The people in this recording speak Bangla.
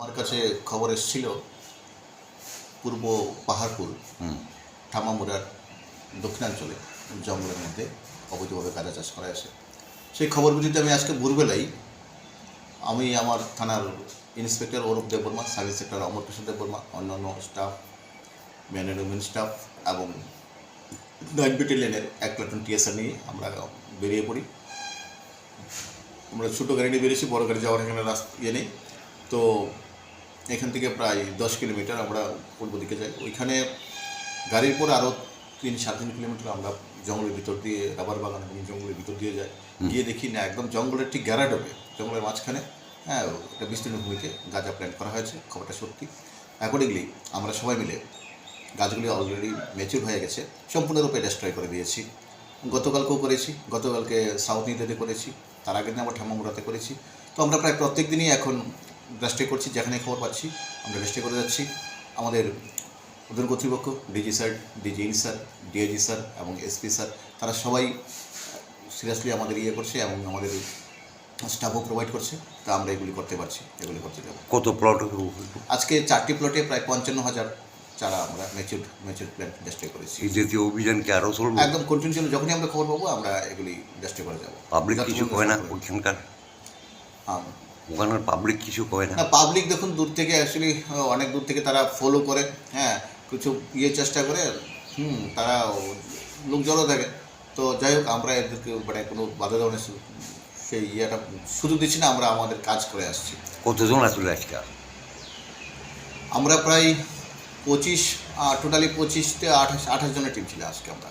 আমার কাছে খবর এসেছিল পূর্ব পাহাড়পুর হুম। ঠামামুড়ার দক্ষিণাঞ্চলে জঙ্গলের মধ্যে অবৈধভাবে গাঁজা চাষ করা আছে। সেই খবর আমি আজকে ভোরবেলাই আমি আমার থানার inspector Arup Debbarma sub inspector Amar Krishna Debbarma অন্যান্য staff man and women staff এবং নাইট ব্যাটালিয়নের এক প্লাটুন টিএসআর নিয়ে আমরা বেরিয়ে পড়ি। আমরা ছোটো গাড়ি নিয়ে বেরিয়েছি বড় গাড়ি যাওয়ার এখানে রাস্তা ইয়ে নেই। তো এখান থেকে প্রায় দশ কিলোমিটার আমরা পূর্ব দিকে যাই। ওইখানে গাড়ির পর আরও তিন সাড়ে তিন কিলোমিটার আমরা জঙ্গলের ভিতর দিয়ে রাবার বাগান এবং জঙ্গলের ভিতর দিয়ে যাই। গিয়ে দেখি না একদম জঙ্গলের ঠিক গ্যারাডবে জঙ্গলের মাঝখানে হ্যাঁ একটা বিস্তীর্ণ ভূমিতে গাঁজা প্ল্যান্ট করা হয়েছে খবরটা সত্যি। অ্যাকর্ডিংলি আমরা সবাই মিলে গাছগুলি অলরেডি ম্যাচিউর হয়ে গেছে। সম্পূর্ণরূপে ডেস্ট্রয় করে দিয়েছি। গতকালকেও করেছি গতকালকে সাউথ নিউতে করেছি তার আগের দিন আবার ঠামামুড়াতে করেছি। তো আমরা প্রায় প্রত্যেক দিনই এখন ডেস্ট্রয় করছি যেখানে খবর পাচ্ছি আমরা ডেস্ট্রয় করে যাচ্ছি। আমাদের ওদের কর্তৃপক্ষ DG sir DG in sir DAG sir এবং এসপি স্যার তারা সবাই সিরিয়াসলি আমাদের ইয়ে করছে এবং আমাদের স্টাফও প্রোভাইড করছে। তা আমরা এগুলি করতে পারছি এগুলি করতে যাব। কত প্লট আজকে চারটি প্লটে প্রায় পঞ্চান্ন হাজার চারা আমরা ম্যাচিউর ম্যাচিউর প্ল্যান্ট ডেস্ট্রয় করেছি। এই জাতীয় অভিযান কি আরও চলবে? একদম কন্টিনিউ চলবে। যখনই আমরা খবর পাবো আমরা এগুলি ডেস্ট্রয় করে যাব। পাবলিক কিছু হয় না। ওইখানকার ওখানের পাবলিক কিছু করে না। পাবলিক দেখুন দূর থেকে অ্যাকচুয়ালি অনেক দূর থেকে তারা ফলো করে হ্যাঁ কিছু ইয়ে চেষ্টা করে হুম তারা লোক জড়ো থাকে। তো যাই হোক আমরা এদেরকে মানে কোনো বাধা ধরনের সেই ইয়েটা সুযোগ দিচ্ছি না আমরা আমাদের কাজ করে আসছি। কতজন আসলে আজকে? আমরা প্রায় পঁচিশ টোটালি পঁচিশতে আঠাশ আঠাশ জনের টিম ছিল আজকে আমরা।